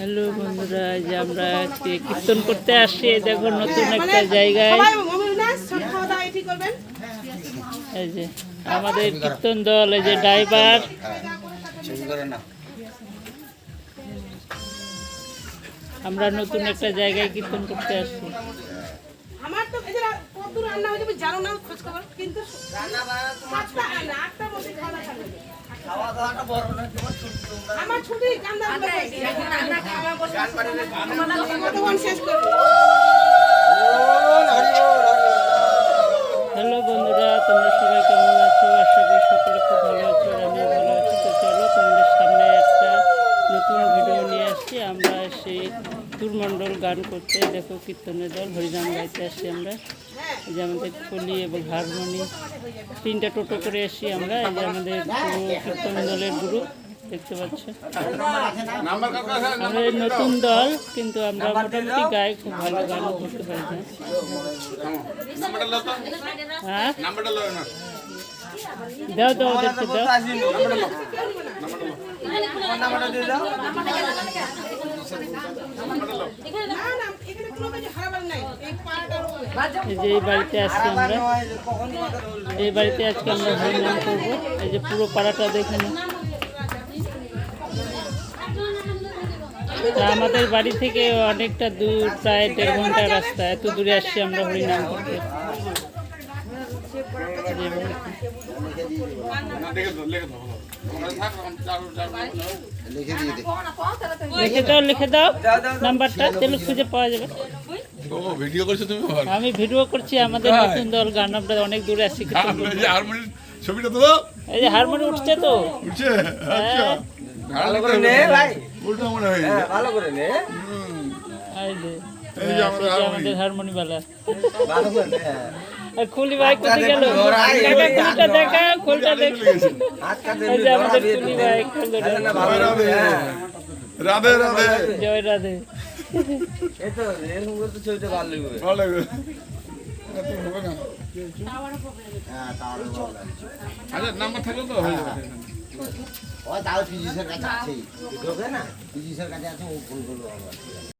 Hello বন্ধুরা এই যে আমরা আজকে কীর্তন করতে আসছি এই দেখো নতুন একটা জায়গায়। খাওয়া এটি করবেন? এই যে আমাদের কীর্তন দল এই যে ড্রাইভার। আমরা নতুন একটা জায়গায় কীর্তন করতে আসছি। আমার তো এই যে কত রান্না হয়ে যাবে জানো না খোঁজ খবর কিন্তু সাতটা না আটটার মধ্যে খাওয়া দাওয়া করবে। আমার ছুটি কান্দা কতক্ষণ শেষ করবে হ্যালো বন্ধুরা, তোমরা সবাই কেমন আছো? আশা করি সকলে খুব ভালো আছো, আমিও ভালো আছি। তো চলো, তোমাদের সামনে একটা নতুন ভিডিও নিয়ে আসছি। আমরা সেই তুরমণ্ডল গান করতে দেখো, কীর্তনের দল, হরিনাম গাইতে আসছি আমরা। এই যে আমাদের কলি এবং হারমোনি, তিনটা টোটো করে এসছি আমরা। এই যে আমাদের পুরো কীর্তন দলের গ্রুপ দেখতে পাচ্ছ আমাদের নতুন দল কিন্তু আমরা মোটামুটি গায়ে খুব ভালো গানও করতে পারি হ্যাঁ? দাও দাও ওদেরকে দাও। নাই যে এই বাড়িতে আজকে আমরা। এই বাড়িতে আজকে আমরা হরিনাম করব। এই যে পুরো পাড়াটা দেখে নাও। আমাদের বাড়ি থেকে অনেকটা দূর প্রায় দেড় ঘণ্টা রাস্তা। এত দূরে আসছি আমরা হরিনাম করতে। লিখে দাও লিখে দাও নাম্বারটা তাহলে খুঁজে পাওয়া যাবে। ভিডিও করছ তুমি আমি ভিডিও করছি আমাদের নতুন দল গান আমরা অনেক দূরে আসছি। এই যে হারমোনিয়াম ছবিটা তো এই যে হারমোনি উঠছে তো? উঠছে আচ্ছা। ভালো করে নে ভাই। উল্টো মনে হয়। ভালো করে নে। এই এই যে আমাদের হারমোনি। আমাদের হারমোনি বালা। ভালো করে নে। আর খুলি ভাই কোথায় গেল। দেখা খুলটা দেখা খুলটা দেখ হাত কাটে এই যে আমাদের খুলি ভাই খুলটা রাধে রাধে। রাধে জয় রাধে। এই তো এরকম করে তো ছবিটা ভালো লাগবে ভালো লাগবে আচ্ছা নাম্বার থাকলে তো হয়ে যাবে। ও তাও ফিজিক্সের কাছে আছে। না। ফিজিক্সের কাছে আছে ও ফোন আবার।